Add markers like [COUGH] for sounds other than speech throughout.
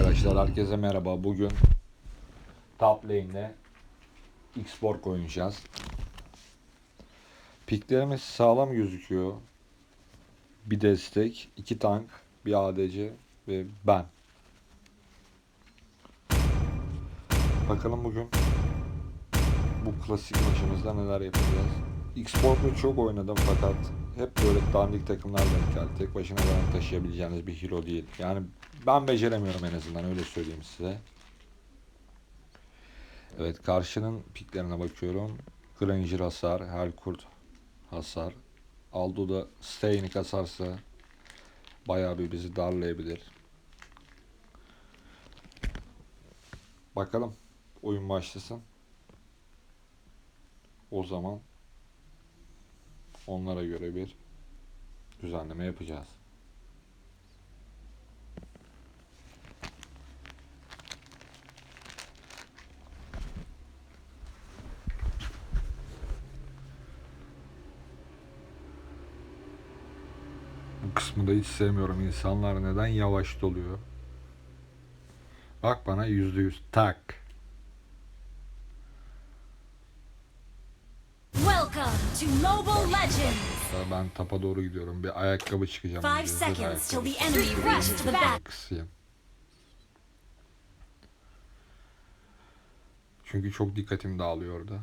arkadaşlar, herkese merhaba. Bugün top lane'de X-Borg oynayacağız. Piklerimiz sağlam gözüküyor. Bir destek, iki tank, bir ADC ve ben. Bakalım bugün bu klasik maçımızda neler yapacağız. X-Borg'u çok oynadım fakat hep böyle dandik takımlar denk geldi. Tek başına ben taşıyabileceğiniz bir hero değil. Yani ben beceremiyorum en azından öyle söyleyeyim size. Evet karşının piklerine bakıyorum. Granger hasar, Helkurt hasar. Aldo da Stainik hasarsa bayağı bir bizi darlayabilir. Bakalım oyun başlasın. O zaman onlara göre bir düzenleme yapacağız. Bu kısmı da hiç sevmiyorum. İnsanlar neden yavaş doluyor? Bak bana yüzde yüz tak. Welcome to Mobile Legends! Ben tapa doğru gidiyorum. Bir ayakkabı çıkacağım. Five seconds till the enemy rushes the back. Kısayım. Çünkü çok dikkatim dağılıyor orada.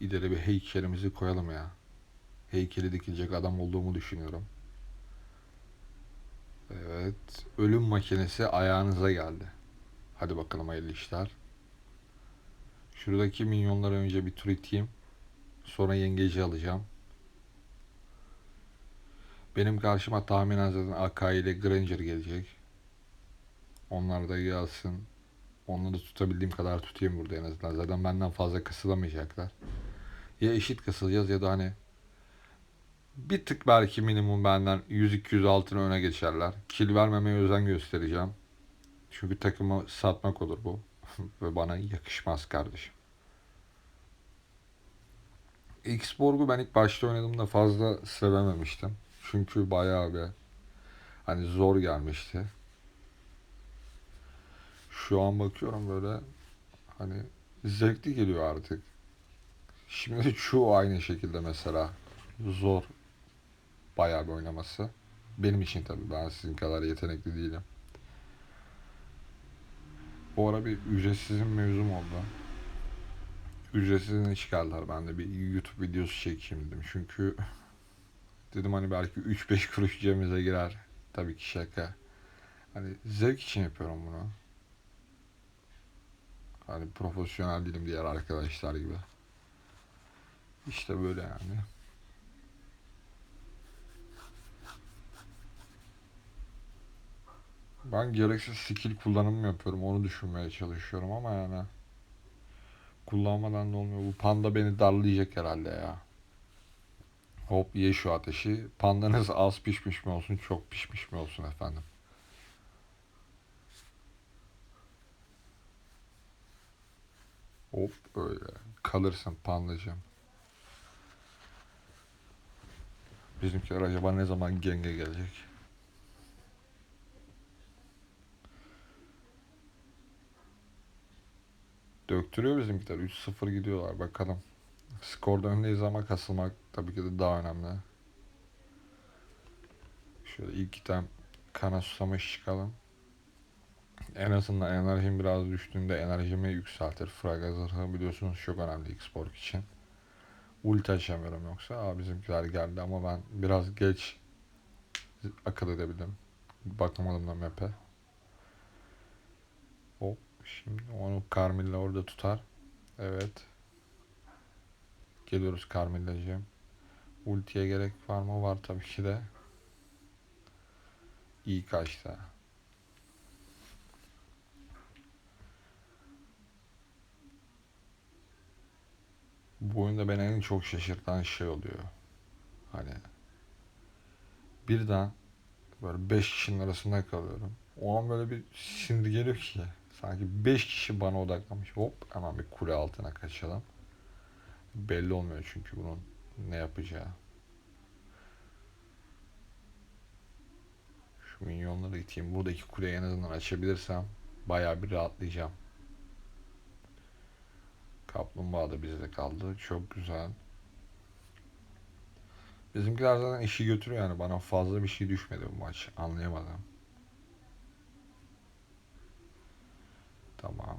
İleri bir heykelimizi koyalım ya. Heykeli dikilecek adam olduğumu düşünüyorum. Evet. Ölüm makinesi ayağınıza geldi. Hadi bakalım hayırlı işler. Şuradaki minyonları önce bir tur iteyim. Sonra yengeci alacağım. Benim karşıma tahminen zaten Akai ile Granger gelecek. Onlar da gelsin. Onları tutabildiğim kadar tutayım burada en azından. Zaten benden fazla kısılamayacaklar. Ya eşit kısılacağız ya da hani bir tık belki minimum benden 100-200 altına öne geçerler. Kill vermemeye özen göstereceğim. Çünkü takımı satmak olur bu. [LAUGHS] Ve bana yakışmaz kardeşim. X-Borg'u ben ilk başta oynadığımda fazla sevememiştim. Çünkü bayağı bir hani zor gelmişti. Şu an bakıyorum böyle hani zevkli geliyor artık. Şimdi çoğu aynı şekilde mesela zor bayağı bir oynaması. Benim için tabii ben sizin kadar yetenekli değilim. Bu ara bir ücretsizin mevzum oldu. Ücretsizini çıkardılar. Ben de bir YouTube videosu çekeyim dedim. Çünkü [LAUGHS] dedim hani belki 3-5 kuruş cebimize girer. Tabii ki şaka. Hani zevk için yapıyorum bunu. Hani profesyonel değilim diğer arkadaşlar gibi. İşte böyle yani. Ben gereksiz skill kullanımı yapıyorum. Onu düşünmeye çalışıyorum ama yani kullanmadan da olmuyor. Bu panda beni darlayacak herhalde ya. Hop ye şu ateşi. Pandanız az pişmiş mi olsun, çok pişmiş mi olsun efendim. Hop öyle. Kalırsın pandacığım. Bizimkiler acaba ne zaman genge gelecek? Döktürüyor bizimkiler. 3-0 gidiyorlar bakalım. Skorda öndeyiz ama kasılmak tabii ki de daha önemli. Şöyle ilk item kana susamış çıkalım. En azından enerjim biraz düştüğünde enerjimi yükseltir. Fraga zırhı biliyorsunuz çok önemli X-Borg için. Ulti açamıyorum yoksa. Aa bizimkiler geldi ama ben biraz geç akıl edebildim. Bakamadım da map'e. Şimdi onu Carmilla orada tutar. Evet. Geliyoruz Carmilla'cığım. Ultiye gerek var mı? Var tabii ki de. İyi kaçtı. Bu oyunda beni en çok şaşırtan şey oluyor. Hani birden böyle 5 kişinin arasında kalıyorum. O an böyle bir sinir geliyor ki sanki 5 kişi bana odaklamış. Hop hemen bir kule altına kaçalım. Belli olmuyor çünkü bunun ne yapacağı. Şu minyonları iteyim. Buradaki kuleyi en azından açabilirsem bayağı bir rahatlayacağım. Kaplumbağa da bizde kaldı. Çok güzel. Bizimkiler zaten işi götürüyor yani. Bana fazla bir şey düşmedi bu maç. Anlayamadım. Tamam.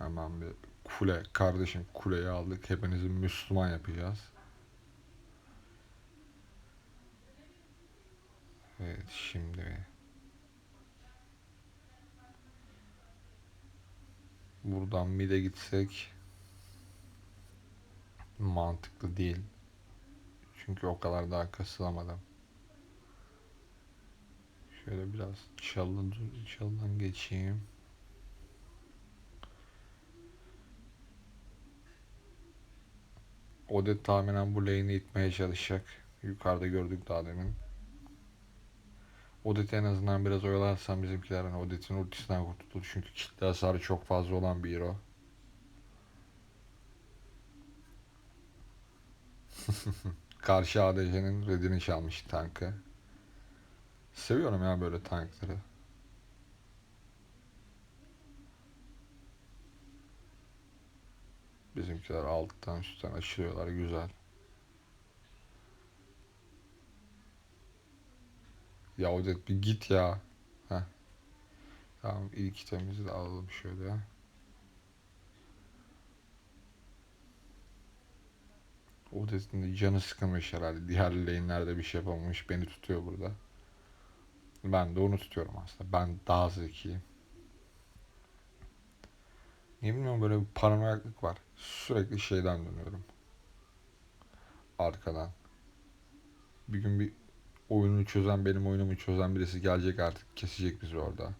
Hemen bir kule. Kardeşim kuleyi aldık. Hepinizi Müslüman yapacağız. Evet şimdi buradan mid'e gitsek mantıklı değil. Çünkü o kadar daha kasılamadım. Şöyle biraz çalın, çalından geçeyim. Odet tahminen bu lane'i itmeye çalışacak. Yukarıda gördük daha demin. Odet'i en azından biraz oyalarsam bizimkiler hani Odet'in ultisinden kurtulur. Çünkü kitle hasarı çok fazla olan bir hero. [LAUGHS] Karşı ADC'nin redini çalmış tankı. Seviyorum ya böyle tankları. Bizimkiler alttan üstten aşırıyorlar güzel. Ya Odet bir git ya. Heh. Tamam ilk itemizi de alalım şöyle. Odet'in de canı sıkılmış herhalde. Diğer lane'lerde bir şey yapamamış. Beni tutuyor burada. Ben de onu tutuyorum aslında. Ben daha zekiyim. Ne bilmiyorum böyle bir paranoyaklık var. Sürekli şeyden dönüyorum. Arkadan. Bir gün bir oyununu çözen, benim oyunumu çözen birisi gelecek artık. Kesecek bizi orada.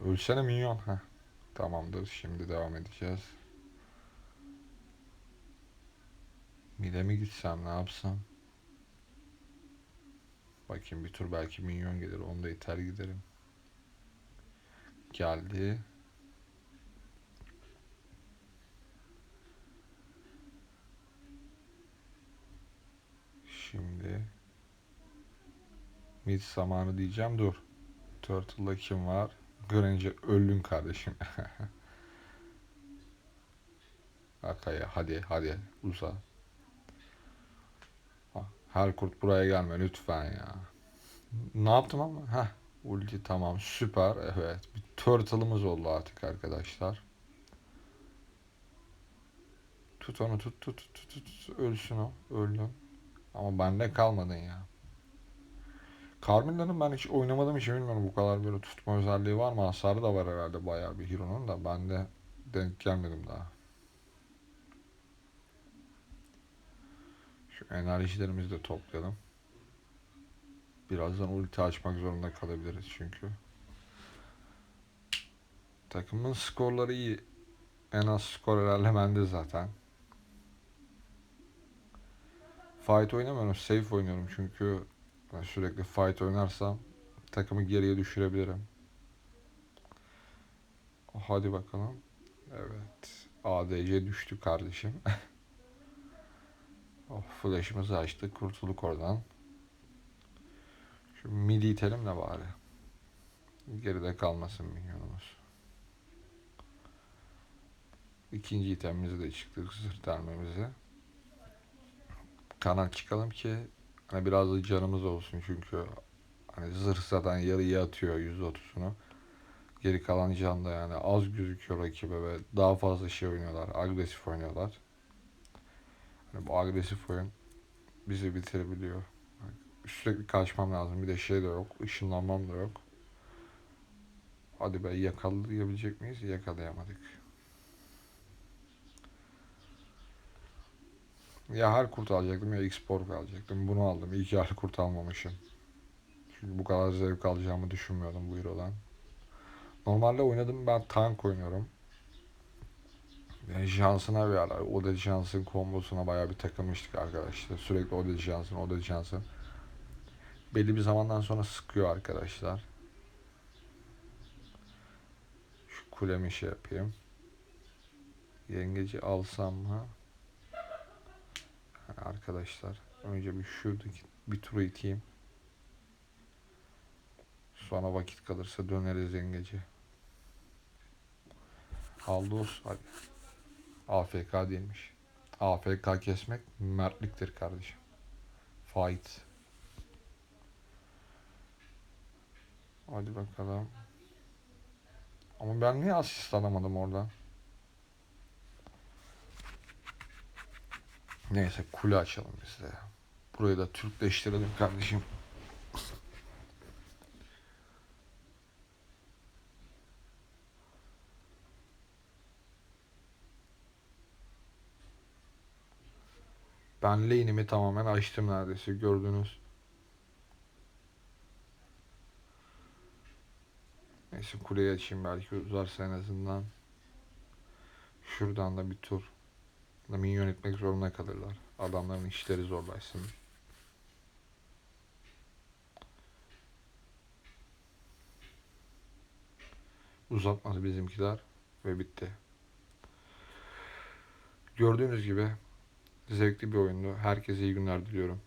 Ölsene minyon. Heh. Tamamdır. Şimdi devam edeceğiz. Mide mi gitsem ne yapsam? Bakayım bir tur belki minyon gelir. Onu da iter giderim. Geldi. Şimdi mid zamanı diyeceğim. Dur. Turtle'da kim var? Granger öldün kardeşim. [LAUGHS] Arkaya hadi hadi uza. Her kurt buraya gelme lütfen ya. Ne yaptım ama? Heh. Ulti tamam süper. Evet. Bir turtle'ımız oldu artık arkadaşlar. Tut onu tut tut tut tut. tut. Ölsün o. Öldüm. Ama bende kalmadın ya. Carmilla'nın ben hiç oynamadığım için bilmiyorum bu kadar böyle tutma özelliği var mı? Hasarı da var herhalde bayağı bir hero'nun da ben de denk gelmedim daha. Şu enerjilerimizi de toplayalım. Birazdan ulti açmak zorunda kalabiliriz çünkü. Takımın skorları iyi. En az skor herhalde bende zaten. Fight oynamıyorum, safe oynuyorum çünkü ben sürekli fight oynarsam takımı geriye düşürebilirim. Hadi bakalım. Evet. ADC düştü kardeşim. [LAUGHS] oh, flash'ımızı açtık. Kurtulduk oradan. Şu midi itelim de bari. Geride kalmasın minyonumuz. İkinci itemimizi de çıktık. Zırh delmemizi. Kanal çıkalım ki hani biraz da canımız olsun çünkü hani zırh zaten yarıya atıyor %30'unu. Geri kalan can da yani az gözüküyor rakibe ve daha fazla şey oynuyorlar. Agresif oynuyorlar. Hani bu agresif oyun bizi bitirebiliyor. Sürekli kaçmam lazım. Bir de şey de yok. ışınlanmam da yok. Hadi be yakalayabilecek miyiz? Yakalayamadık. Ya her kurt alacaktım ya X-Pork alacaktım. Bunu aldım. İyi ki her kurt almamışım. Çünkü bu kadar zevk alacağımı düşünmüyordum bu Hero'dan. Normalde oynadım ben tank oynuyorum. Yani şansına bir ara. O da şansın kombosuna bayağı bir takılmıştık arkadaşlar. Sürekli o da şansın, o da şansın. Belli bir zamandan sonra sıkıyor arkadaşlar. Şu kulemi şey yapayım. Yengeci alsam mı? Yani arkadaşlar önce bir şuradaki bir tur iteyim. Sonra vakit kalırsa döneriz yengeci. Haldos hadi. AFK değilmiş. AFK kesmek mertliktir kardeşim. Fight. Hadi bakalım. Ama ben niye asist alamadım orada? Neyse kule açalım biz de. Burayı da Türkleştirelim kardeşim. Ben lane'imi tamamen açtım neredeyse gördünüz. Neyse kuleyi açayım belki uzarsa en azından. Şuradan da bir tur. Minyon etmek zorunda kalırlar. Adamların işleri zorlaşsın. Uzatmadı bizimkiler ve bitti. Gördüğünüz gibi zevkli bir oyundu. Herkese iyi günler diliyorum.